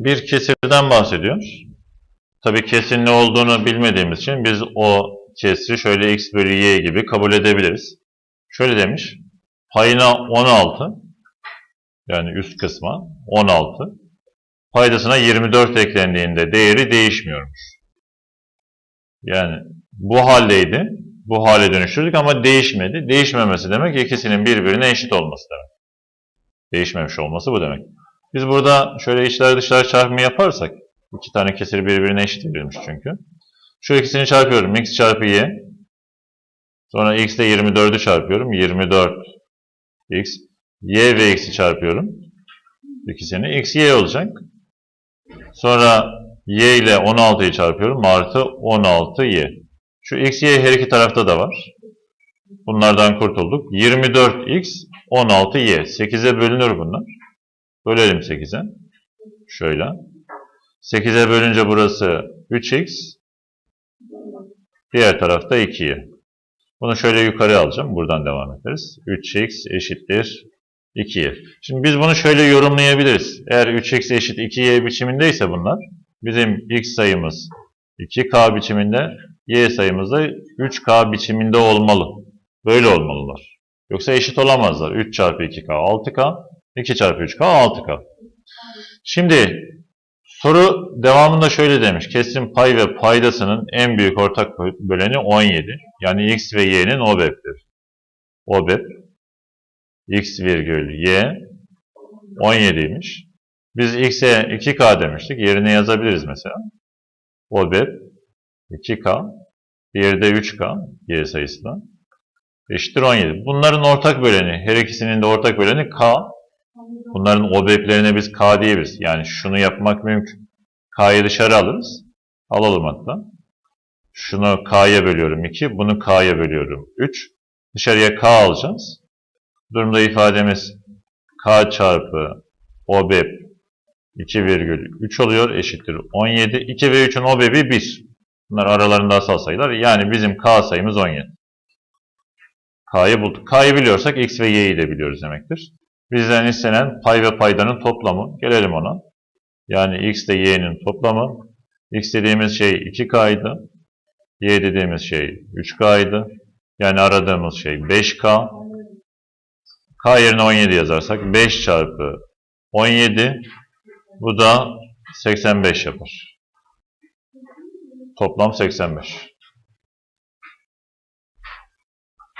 bir kesirden bahsediyoruz. Tabii kesin ne olduğunu bilmediğimiz için biz o kesri şöyle x bölü y gibi kabul edebiliriz. Şöyle demiş. Payına 16 yani üst kısma 16 paydasına 24 eklendiğinde değeri değişmiyormuş. Yani bu haldeydi. Bu hale dönüştürdük ama değişmedi. Değişmemesi demek ikisinin birbirine eşit olması demek. Değişmemiş olması bu demek. Biz burada şöyle içler dışlar çarpımı yaparsak iki tane kesir birbirine eşit verilmiş çünkü. Şu ikisini çarpıyorum. x çarpı y. Sonra x ile 24'ü çarpıyorum. 24 x. y ve x'i çarpıyorum. İkisini. x y olacak. Sonra y ile 16'yı çarpıyorum. Artı 16y. Şu x, y her iki tarafta da var. Bunlardan kurtulduk. 24x, 16y. 8'e bölünür bunlar. Bölelim 8'e. Şöyle. 8'e bölünce burası 3x. Diğer tarafta 2y. Bunu şöyle yukarı alacağım. Buradan devam ederiz. 3x eşittir 2y. Şimdi biz bunu şöyle yorumlayabiliriz. Eğer 3x eşit 2y biçimindeyse bunlar, bizim x sayımız 2k biçiminde, y sayımız da 3k biçiminde olmalı. Böyle olmalılar. Yoksa eşit olamazlar. 3 çarpı 2k 6k, 2 çarpı 3k 6k. Şimdi soru devamında şöyle demiş. Kesim pay ve paydasının en büyük ortak böleni 17. Yani x ve y'nin OBEP'tir. OBEP x virgül y 17'ymiş. Biz x'e 2k demiştik. Yerine yazabiliriz mesela. OBEP 2k. Diğeri de 3k y sayısı da. Eşittir 17. Bunların ortak böleni, her ikisinin de ortak böleni k. Bunların OBEP'lerine biz k diyebiliriz. Yani şunu yapmak mümkün. k'yı dışarı alırız. Alalım hatta. Şunu k'ya bölüyorum 2, bunu k'ya bölüyorum 3. Dışarıya k alacağız. Durumda ifademiz k çarpı OBEP 2,3 oluyor eşittir 17. 2 ve 3'ün OBEP'i 1. Bunlar aralarında asal sayılar. Yani bizim k sayımız 17. K'yı bulduk. K'yı biliyorsak x ve y'yi de biliyoruz demektir. Bizden istenen pay ve paydanın toplamı. Gelelim ona. Yani x ile y'nin toplamı. x dediğimiz şey 2k'ydı. y dediğimiz şey 3k'ydı. Yani aradığımız şey 5k. k yerine 17 yazarsak 5 çarpı 17 bu da 85 yapar. Toplam 85.